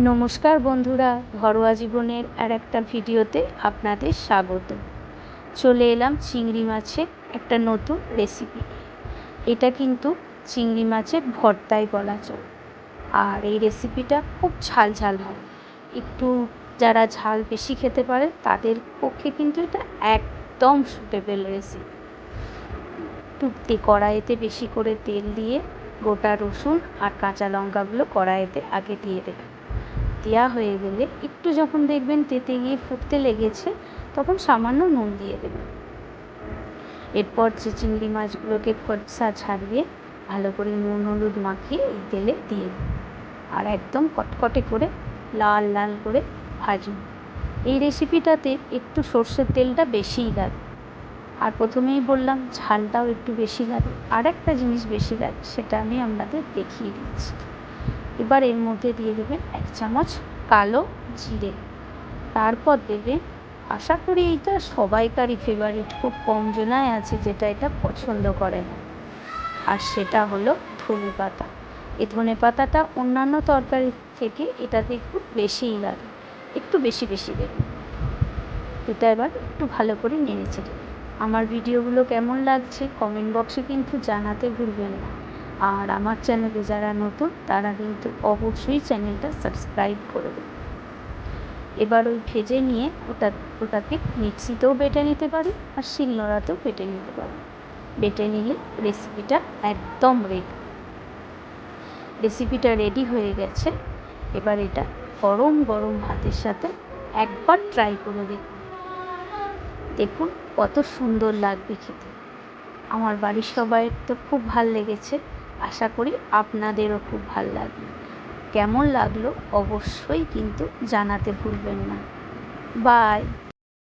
নমস্কার বন্ধুরা, ঘরোয়া জীবনের আর একটা ভিডিওতে আপনাদের স্বাগত। চলে এলাম চিংড়ি মাছের একটা নতুন রেসিপি এটা কিন্তু চিংড়ি মাছের ভর্তাই বলা চলে। আর এই রেসিপিটা খুব ঝাল ঝাল হয়। একটু যারা ঝাল বেশি খেতে পারে, তাদের পক্ষে কিন্তু এটা একদম সুটেবেল রেসিপি একটু কড়াইতে বেশি করে তেল দিয়ে গোটা রসুন আর কাঁচা লঙ্কাগুলো কড়াইতে আগে দিয়ে দেবেন। দেওয়া হয়ে গেলে একটু যখন দেখবেন তেতে গিয়ে ফুটতে লেগেছে, তখন সামান্য নুন দিয়ে দেবেন। এরপর যে চিংড়ি মাছগুলোকে খোসা ছাড়িয়ে ভালো করে নুন হলুদ মাখিয়ে এই তেলে দিয়ে দিন। আর একদম কটকটে করে লাল লাল করে ভাজুন। এই রেসিপিটাতে একটু সর্ষের তেলটা বেশিই লাগে। আর প্রথমেই বললাম, ঝালটাও একটু বেশি লাগে। আর একটা জিনিস বেশি লাগে, সেটা আমি আপনাদের দেখিয়ে দিচ্ছি। এবার এর মধ্যে দিয়ে দেবেন এক চামচ কালো জিরে। তারপর দেবেন, আশা করি এইটা সবাইকারই ফেভারিট খুব কম জনাই আছে যেটা এটা পছন্দ করে না। আর সেটা হলো ধনে পাতা। এই ধনে পাতাটা অন্যান্য তরকারি থেকে এটাতে একটু বেশিই লাগে, একটু বেশি বেশি দেবেন। এটা এবার একটু ভালো করে নেড়ে চেড়ে আমার ভিডিওগুলো কেমন লাগছে কমেন্ট বক্সে কিন্তু জানাতে ভুলবেন না। আর আমার চ্যানেলে যারা নতুন, তারা কিন্তু অবশ্যই চ্যানেলটা সাবস্ক্রাইব করে দেবে। এবার ওই ভেজে নিয়ে ওটা, ওটাকে মিক্সিতেও বেটে নিতে পারি আর শিলনোড়াতেও বেটে নিতে পারি। বেটে নিলে রেসিপিটা একদম রেডি রেসিপিটা রেডি হয়ে গেছে। এবার এটা গরম গরম ভাতের সাথে একবার ট্রাই করে দেখুন। দেখুন কত সুন্দর লাগবে খেতে। আমার বাড়ির সবাইয়ের তো খুব ভালো লেগেছে। আশা করি আপনাদেরও খুব ভালো লাগবে কেমন লাগল অবশ্যই কিন্তু জানাতে ভুলবেন না। বাই